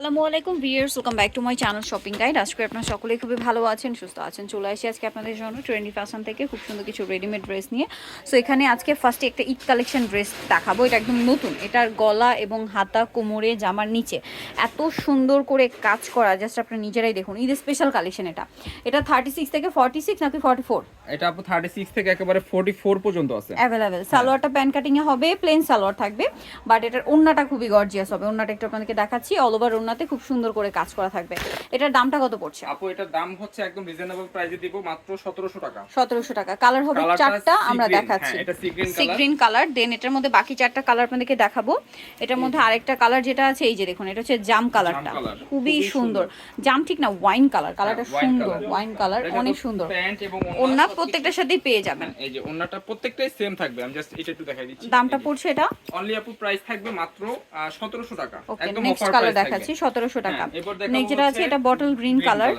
আসসালামু আলাইকুম viewers welcome back to my channel shopping guide আজকে আপনারা সকলেই খুবই ভালো আছেন সুস্থ আছেন চলে আসি আজকে আপনাদের জন্য ট্রেন্ডি ফ্যাশন থেকে খুব সুন্দর কিছু রেডিমেড ড্রেস নিয়ে। সো এখানে আজকে ফার্স্টে একটা ঈদ কালেকশন ড্রেস দেখাবো এটা একদম নতুন। এটার গলা এবং হাতা কোমরে জামার নিচে এত সুন্দর করে কাজ করা জাস্ট আপনারা নিজেরাই দেখুন ঈদের স্পেশাল কালেকশন এটা। এটা থার্টি সিক্স থেকে ফর্টি সিক্স নাকি ফর্টি ফোর এটা আপু থার্টি সিক্স থেকে একেবারে ফোর্টি ফোর পর্যন্ত আছে। অ্যাভেলেবেল সালোয়ারটা প্যান্ট কাটিং এ হবে প্লেন সালোয়ার থাকবে বাট এটার ওন্নাটা খুবই গর্জিয়াস হবে। ওন্নাটা একটু আপনাদেরকে দেখাচ্ছি অল ওভার ওন্নাতে খুব সুন্দর করে কাজ করা থাকবে। এটার দামটা কত পড়ছে? আপু এটার দাম হচ্ছে একদম রিজনেবল প্রাইসে দিব মাত্র সতেরোশো টাকা। সতেরোশো টাকা। কালার হবে চারটা আমরা দেখাচ্ছি। হ্যাঁ, এটা সি গ্রিন কালার দেন এটার মধ্যে বাকি চারটা কালার আপনাদেরকে দেখাবো। এটার মধ্যে আরেকটা কালার যেটা আছে এই যে দেখুন এটা হচ্ছে জাম কালারটা খুবই সুন্দর। জাম ঠিক না ওয়াইন কালার কালারটা সুন্দর ওয়াইন কালার অনেক সুন্দর। প্যান্ট এবং ওন্না প্রত্যেকটার সাথেই পেয়ে যাবেন। হ্যাঁ, এই যে ওন্নাটা প্রত্যেকটাই সেম থাকবে। আমি জাস্ট এটা একটু দেখাই দিচ্ছি। দামটা পড়ছে এটা? অনলি আপু প্রাইস থাকবে মাত্র সতেরোশো টাকা। ওকে একদম অফার প্রাইস দেখাচ্ছি। সতেরোশো টাকা। হ্যাঁ, নেক্সট যেটা আছে এটা বটল গ্রিন কালার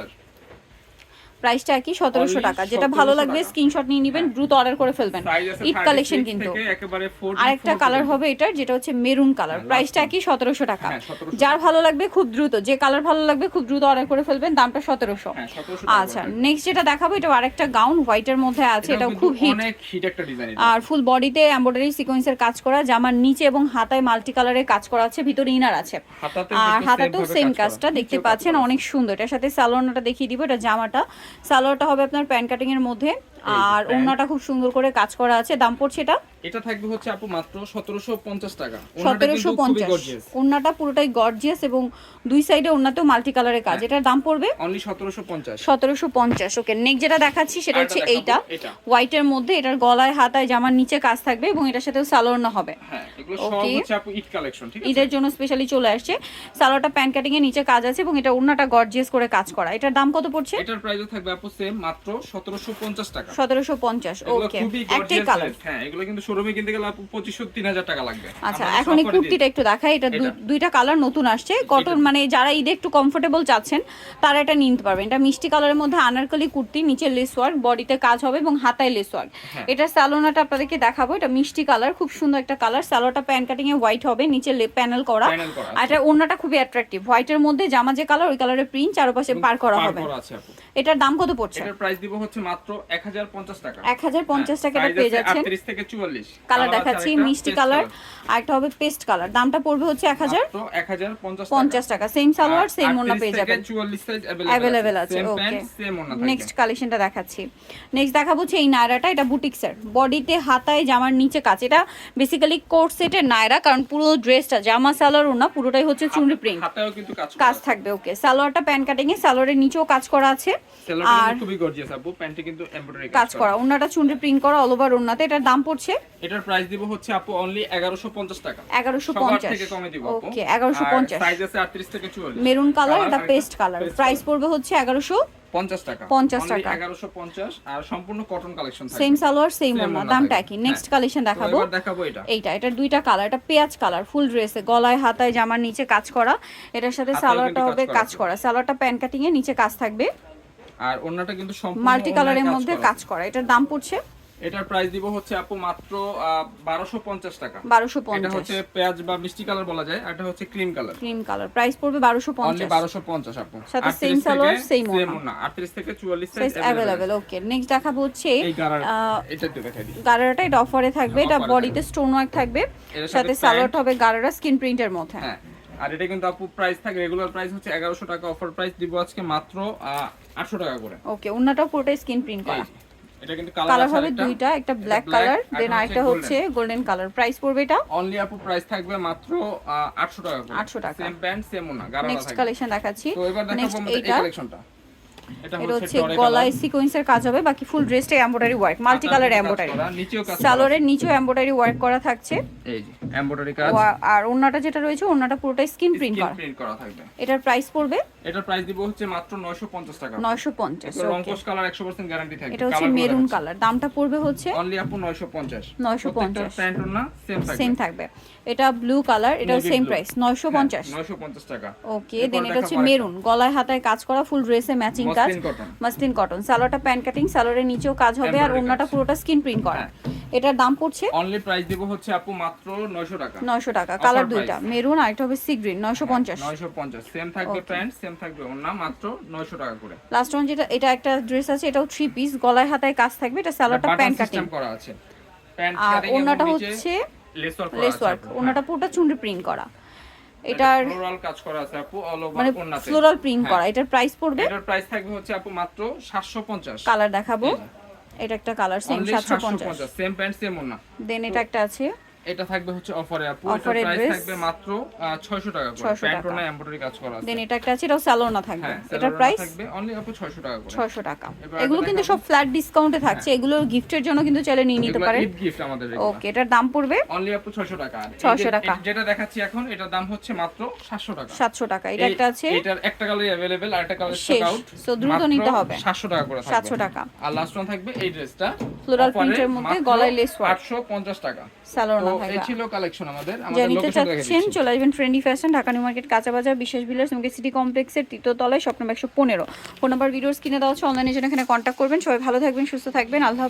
প্রাইসটা কি সতেরোশো টাকা। যেটা ভালো লাগবে স্ক্রিনশট নিয়ে নেবেন দ্রুত অর্ডার করে ফেলবেন। ঈদ কালেকশন কিন্তু। একেবারে 44 আরেকটা কালার হবে এটার যেটা হচ্ছে মেরুন কালার হ্যাঁ, প্রাইসটা last কি সতেরোশো টাকা। হ্যাঁ, 1700 যার ভালো লাগবে খুব দ্রুত যে কালার ভালো লাগবে খুব দ্রুত অর্ডার করে ফেলবেন দামটা সতেরোশো। হ্যাঁ 1700 টাকা আচ্ছা নেক্সট যেটা দেখাবো এটা আরেকটা গাউন হোয়াইটের মধ্যে আছে এটাও এটা খুব হিট আর ফুল বডিতে এমব্রয়ডারি সিকোয়েন্সের কাজ করা জামার নিচে এবং হাতায় মাল্টি কালারের কাজ করা আছে ভিতরে ইনার আছে। আর হাতাতেও সেম কাজটা দেখতে পাচ্ছেন অনেক সুন্দর। এটার সাথে সালোয়ারটা দেখিয়ে দিব এটা জামাটা। সালোয়ারটা হবে আপনার প্যান্ট কাটিং এর মধ্যে আর ওনাটা ওড়নাটা খুব সুন্দর করে কাজ করা আছে। দাম পড়ছে এটা এটা থাকবে হচ্ছে আপু মাত্র সতেরোশো পঞ্চাশ টাকা। সতেরোশো পঞ্চাশ। ওড়নাটা পুরোটাই গর্জিয়াস এবং দুই সাইডে ওড়নাতেও মাল্টি কালারের কাজ। হ্যাঁ। এটার দাম পড়বে? অনলি সতেরোশো পঞ্চাশ। সতেরোশো পঞ্চাশ ওকে নেক্সট যেটা দেখাচ্ছি সেটা হচ্ছে এইটা। এটা। হোয়াইটের মধ্যে এটার গলায় হাতায় জামার নিচে কাজ থাকবে এবং এটার সাথেও সালোয়ার না হবে। হ্যাঁ এগুলো সব হচ্ছে আপু ঈদ কালেকশন ঠিক আছে? ঈদের জন্য স্পেশালি চলে আসছে। সালোয়ারটা প্যান্ট কাটিং এর নিচে কাজ আছে এবং এটা ওড়নাটা গর্জিয়াস করে কাজ করা। এটার দাম কত পড়ছে? এটার প্রাইসও থাকবে আপু সেম মাত্র সতেরোশো পঞ্চাশ টাকা। সতেরোশো পঞ্চাশ এগুলো ওকে একটাই কালার হ্যাঁ এগুলো কিন্তু শোরুমে কিনতে গেলে আপু পঁচিশশো তিন হাজার টাকা লাগবে। আচ্ছা এখন এই। কুর্তিটা একটু দেখাই এটা দুইটা কালার নতুন আসছে। কটন মানে যারা ঈদে একটু কমফোর্টেবল চাচ্ছেন তারা এটা নিতে পারবেন। এটা মিষ্টি কালারের মধ্যে আনারকলি কুর্তি নিচে লেস ওয়ার্ক বডিতে কাজ হবে এবং হাতায় লেস ওয়ার্ক হ্যাঁ। এটা স্যালোনাটা আপনাদেরকে দেখাবো। এটা মিষ্টি কালার খুব সুন্দর একটা কালার স্যালোটা প্যান কাটিং এ হোয়াইট হবে নিচে প্যানেল করা। আর এটা ওড়নাটা খুবই অ্যাট্রাকটিভ হোয়াইটের মধ্যে জামা যে কালার ওই কালারের প্রিন্ট চারপাশে পার করা হবে। এটার দাম কত পড়ছে? এটার প্রাইস দিব হচ্ছে মাত্র এক হাজার পঞ্চাশ টাকা। এক হাজার পঞ্চাশ হ্যাঁ, টাকা এটা পেয়ে যাচ্ছেন। আটত্রিশ থেকে চুয়াল্লিশ। কালার দেখাচ্ছি মিষ্টি কালার আর একটা হবে পেস্ট কালার দামটা পড়বে হচ্ছে এক হাজার পঞ্চাশ টাকা। সেম সালোয়ার সেম ওনা পেয়ে যাবেন। অ্যাভেলেবেল আছে। ওকে নেক্সট কালেকশনটা দেখাচ্ছি। নেক্সট দেখাবো হচ্ছে এই নায়রাটা এটা বুটিক্সের। বডিতে হাতায় জামার নিচে কাজ। এটা বেসিক্যালি কোট সেটের নায়রা কারণ পুরো ড্রেসটা জামা সালোয়ার ওনা পুরোটাই হচ্ছে চুনরি প্রিন্ট কাজ কাজ থাকবে ওকে সালোয়ারটা প্যান কাটিং এ সালোয়ারের নিচেও কাজ করা আছে। আর খুবই গর্জিয়াস আপু প্যান্টে কিন্তু এমব্রয়ডারি কাজ করা। ওনাটা চুনরি প্রিন্ট করা অল ওভার ওনাতে এটার দাম পড়ছে এটার প্রাইস দিব হচ্ছে আপু অনলি 1150 টাকা। এগারোশো সবার পঞ্চাশ থেকে কমে দিব আপু। ওকে এগারোশো পঞ্চাশ। সাইজ আছে 38 থেকে 44 মেরুন কালার এটা পেস্ট কালার প্রাইস পড়বে হচ্ছে এগারোশো 50 টাকা। 50 টাকা। 1150 আর সম্পূর্ণ কটন কালেকশন থাকবে। সেম সালোয়ার সেম ওড়না দামটা। একই। নেক্সট হ্যাঁ। কালেকশন দেখাবো। এবার দেখাবো এটা। এইটা এটা দুইটা কালার এটা পেঁয়াজ কালার ফুল ড্রেসে গলায় হাতায় জামার নিচে কাজ করা। এটার সাথে সালোয়ারটা হবে কাজ। করা। সালোয়ারটা প্যান কাটিং এ নিচে কাজ থাকবে। আর ওন্নাটা কিন্তু সম্পূর্ণ মাল্টি কালারের মধ্যে কাজ করা। এটার দাম পড়ছে এটার প্রাইস দিব হচ্ছে আপু মাত্র আহ, 1250 টাকা। বারোশো এটা পঞ্চাশ হচ্ছে পেঁয়াজ বা মিষ্টি কালার বলা যায় এটা হচ্ছে cream colour cream colour price পড়বে বারোশো অনলি পঞ্চাশ 1250 আপু। সাথে 38 same সালোয়ার, থেকে same same ওড়না। ওড়না 38 থেকে 44 সাইজ অ্যাভেলেবেল ওকে নেক্সট দেখাবো হচ্ছে এই এটা একটু দেখাই দিই। গারারাটা এটা অফারে থাকবে এটা বডিতে স্টোন ওয়ার্ক থাকবে। সাথে সালোয়ারটা হবে গারারা স্কিন প্রিন্টের মধ্যে। হ্যাঁ আর এটা কিন্তু আপু প্রাইস থাকে রেগুলার প্রাইস হচ্ছে 1100 টাকা। অফার প্রাইস দিব আজকে মাত্র আহ, 800 টাকা করে। ওকে ওনাটাও পুরোটাই স্কিন প্রিন্ট করা। এটা কিন্তু কালার হবে। দুইটা একটা ব্ল্যাক কালার দেন আরেকটা হচ্ছে গোল্ডেন কালার প্রাইস পড়বে এটা? অনলি আপু প্রাইস থাকবে মাত্র আহ, 800 টাকা 800 টাকা। সেম প্যান্ট সেম ওনা গারা নেক্সট কালেকশন দেখাচ্ছি। তো এবার দেখাবো এই কালেকশনটা এটা হচ্ছে গলায় সিকোয়েন্সের কাজ হবে বাকি ফুল ড্রেসটা embroidery work multi colour embroidery সালোয়ারের নিচেও এমব্রয়ডারি ওয়ার্ক করা থাকছে। এই যে এমব্রয়ডারি কাজ। আর ওন্নাটা যেটা রয়েছে ওন্নাটা পুরোটাই স্কিন প্রিন্ট করা। প্রিন্ট করা থাকবে। এটার প্রাইস পড়বে? এটার প্রাইস দিব হচ্ছে মাত্র 950 টাকা। নয়শো পঞ্চাশ এটা ওকে রংকশ কালার 100% গ্যারান্টি থাকবে। এটা হচ্ছে মেরুন কালার দামটা পড়বে হচ্ছে অনলি আপু 950 950 প্যান্ট না সেম থাকবে। সেম থাকবে। এটা ব্লু কালার এটাও সেম প্রাইস নয়শো পঞ্চাশ। 950 টাকা। ওকে দেন এটা হচ্ছে মেরুন গলায় হাতায় কাজ করা ফুল ড্রেসে ম্যাচিং কাজ। মসলিন কটন সালোয়ারটা প্যান্ট কাটিং সালোয়ারের নিচেও কাজ হবে আর ওন্নাটা পুরোটা স্কিন প্রিন্ট করা। হ্যাঁ। এটার দাম পড়ছে? অনলি প্রাইস দিব হচ্ছে আপু মাত্র 900 টাকা। নয়শো টাকা। কালার দুইটা। মেরুন আর একটা হবে সি গ্রিন নয়শো পঞ্চাশ। 950 সেম থাকবে প্যান্ট সেম থাকবে ওন্না মাত্র 900 টাকা করে। লাস্ট ওয়ান যেটা এটা একটা ড্রেস আছে এটাও থ্রি পিস গলায় হাতায় কাজ থাকবে এটা স্যালোটা প্যান্ট কাটিং করা আছে। প্যান্ট আর কাটিং ওন্নাটা হচ্ছে লেস ওয়ার্ক ওনাটা পুরোটা চুনরি প্রিন্ট করা। এটার ফ্লোরাল কাজ করা আছে আপু অল ওভার মানে ওন্নাতে ফ্লোরাল প্রিন্ট হ্যাঁ। করা। এটার প্রাইস পড়বে? এটার প্রাইস থাকবে হচ্ছে আপু মাত্র 750 কালার দেখাবো। এটা একটা কালার সেম অনলি সাতশো পঞ্চাশ। 750 সেম প্যান্ট সেম ওনা দেন এটা একটা আছে এটা থাকবে হচ্ছে অফারে আপু এটার Offer এ প্রাইস dress। থাকবে মাত্র আহ, 600 টাকা করে 600 প্যান্ট টাকা। ওন্না এমব্রয়ডারি কাজ করা আছে দেন এটা একটা আছে এটাও স্যালোনা থাকবে হ্যাঁ এটার এটার প্রাইস থাকবে অনলি আপু 600 টাকা করে ছয়শো টাকা এবার এগুলো একটা কিন্তু সব দেখাবো। ফ্ল্যাট ডিসকাউন্টে থাকছে এগুলো গিফটের জন্য কিন্তু চাইলে নিয়ে নিতে এগুলা পারেন ঈদ গিফট আমাদের ওকে এটার দাম পড়বে অনলি আপু 600 টাকা আর এই 600 যে- টাকা। এই যেটা দেখাচ্ছি এখন এটার দাম হচ্ছে মাত্র 700 টাকা সাতশো টাকা এটা এই- একটা আছে এটার একটা কালারই अवेलेबल আর একটা কালার শেষ। স্টক আউট So, দ্রুত নিতে হবে। 700 টাকা করে থাকবে 700 টাকা। আর লাস্ট ওয়ান থাকবে এই ড্রেসটা Floral print এর মধ্যে গলায় lace work। 850 টাকা স্যালোনা তো এই ছিল কালেকশন আমাদের আমাদের লোকেশন দেখে চলে আসবেন trendy fashion Dhaka new market কাঁচা বাজার বিশেষ বিলাস সিটি কমপ্লেক্সের তৃতীয় তলায় স্বপ্ন একশো পনেরো। ফোন নাম্বার ভিডিওস কিনে দেওয়া হচ্ছে অনলাইনে জন্য এখানে কন্ট্যাক্ট করবেন। সবাই ভালো থাকবেন সুস্থ থাকবেন। আল্লাহ।